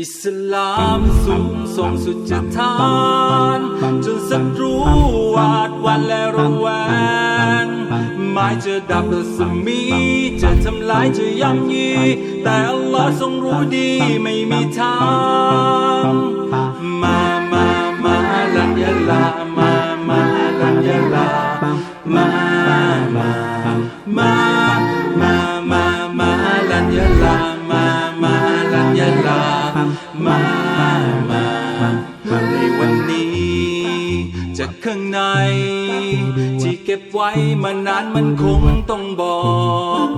อิสลามสูงส่งสุดจะทานจนศัตรูหวาดวันและระแวงหมายจะดับรัศมีจะทำลายจะย่ำยีแต่อัลลอฮ์ทรงรู้ดีไม่มีทาง ลามามาในวันนี้ จากข้างใน ที่เก็บไว้มานานมันคงต้องบอก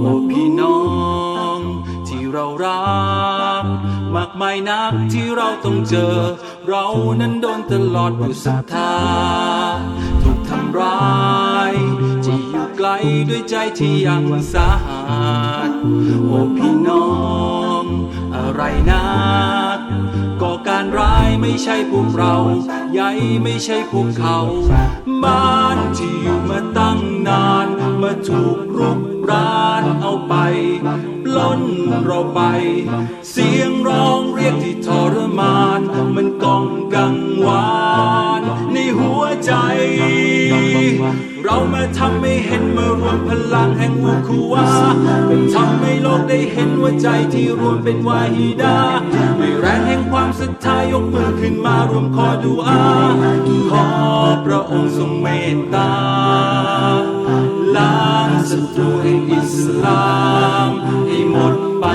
โอ้พี่น้อง ที่เรารัก มากมายนักที่เราต้องเจอ เรานั้นโดนตลอดผู้ศรัทธาถูกทำร้ายที่อยู่ไกลด้วยใจที่ยังสาหัสโอ้พี่น้อง ไรนักก่อการร้ายไม่ใช่พวกเราใหญ่ไม่ใช่พวกเขา บ้านที่อยู่มาตั้งนาน มาถูกรุกรานเอาไปปล้นเราไป เสียงร้องเรียกที่ทรมาน มันก้องกังวาน ใจ เรามาทำให้เห็นมารวมพลังแห่งอุคุวาทำให้โลกได้เห็นว่าใจที่รวมเป็นวาฮิดาด้วยแรงแห่งความศรัทธายกมือขึ้นมารวมขอดูอาขอพระองค์ทรงเมตตาล้างศัตรูแห่งอิสลามให้หมดไป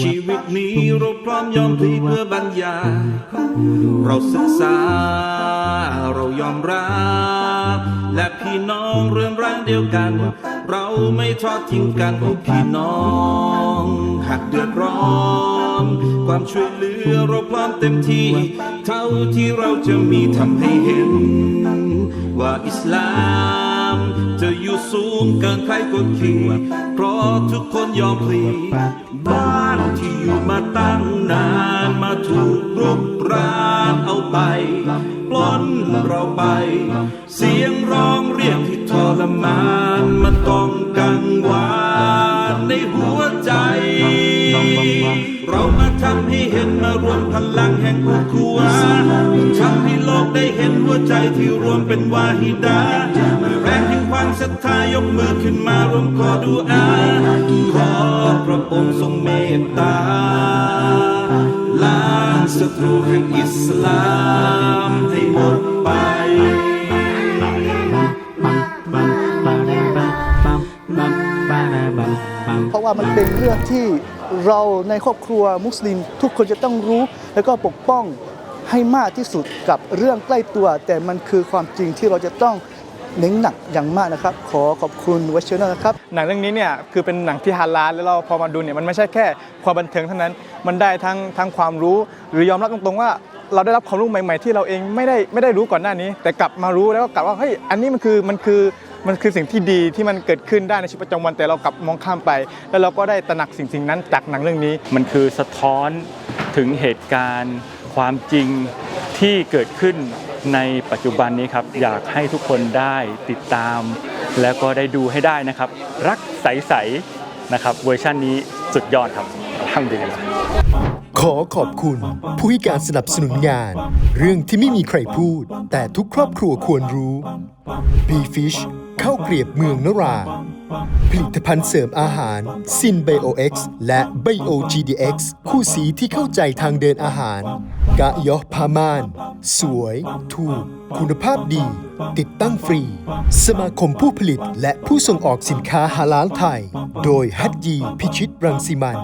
ชีวิตนี้เราพร้อมยอมพลีเพื่อบรรยายเราศึกษา เรายอมรับ และพี่น้องเรื่องร่างเดียวกัน เราไม่ทอดทิ้งกันพี่น้องหากเดือดร้อนความช่วยเหลือเราพร้อมเต็มที่ เท่าที่เราจะมีทำให้เห็น ว่าอิสลาม สูงเกินใครกดขี่เพราะทุกคนยอมพลีบ้านที่อยู่มาตั้งนานมาถูกรุกรานเอาไปปล้นเราไป เสียงร้องเรียกที่ทรมานมันต้องกังวานในหัวใจ เรามาทำให้เห็นมารวมพลังแห่งอุคุวาทำให้โลกได้เห็นหัวใจที่รวมเป็นวาฮิดา ด้วยแรงศรัทธายกมือขึ้นมารวมขอดูอาขอพระองค์ทรงเมตตาล้างศัตรูแห่งอิสลามให้หมดไปเพราะว่ามันเป็นเรื่องที่เราในครอบครัวมุสลิม ทุกคนจะต้องรู้ แล้วก็ปกป้องให้มากที่สุดกับเรื่องใกล้ตัว แต่มันคือความจริงที่เราจะต้อง เน้นหนักอย่างมากนะครับ ขอขอบคุณวัชเชนนะครับ หนังเรื่องนี้เนี่ยคือเป็นหนังที่ฮาลาลแล้วเราพอมาดูเนี่ยมันไม่ใช่แค่ความบันเทิงเท่านั้น มันได้ทั้งทั้งความรู้หรือยอมรับตรงๆว่าเราได้รับความรู้ใหม่ ๆ ที่เราเองไม่ได้ไม่ได้รู้ก่อนหน้านี้ แต่กลับมารู้แล้วก็กลับว่าเฮ้ยอันนี้มันคือมันคือมันคือสิ่งที่ดีที่มันเกิดขึ้นได้ในชีวิตประจำวันแต่เรากลับมองข้ามไป แล้วเราก็ได้ตระหนักสิ่งสิ่งนั้นจากหนังเรื่องนี้ มันคือสะท้อนถึงเหตุการณ์ ความจริงที่เกิดขึ้น ในปัจจุบันนี้ครับอยากให้ทุกคนได้ติดตาม แล้วก็ได้ดูให้ได้นะครับ รักใสๆนะครับเวอร์ชันนี้สุดยอดครับทำดีเลยขอขอบคุณ ผู้ให้การสนับสนุนงาน เรื่องที่ไม่มีใครพูด แต่ทุกครอบครัวควรรู้ B-Fish ข้าวเกรียบเมืองนรา ผลิตภัณฑ์เสริมอาหารซินไบโอ X และ Bio GDX คู่สีที่เข้าใจทางเดินอาหาร กะยอพามาน สวย ถูก คุณภาพดี ติดตั้งฟรี สมาคมผู้ผลิตและผู้ส่งออกสินค้าฮาลาลไทย โดยฮัตยีพิชิตรังสิมัน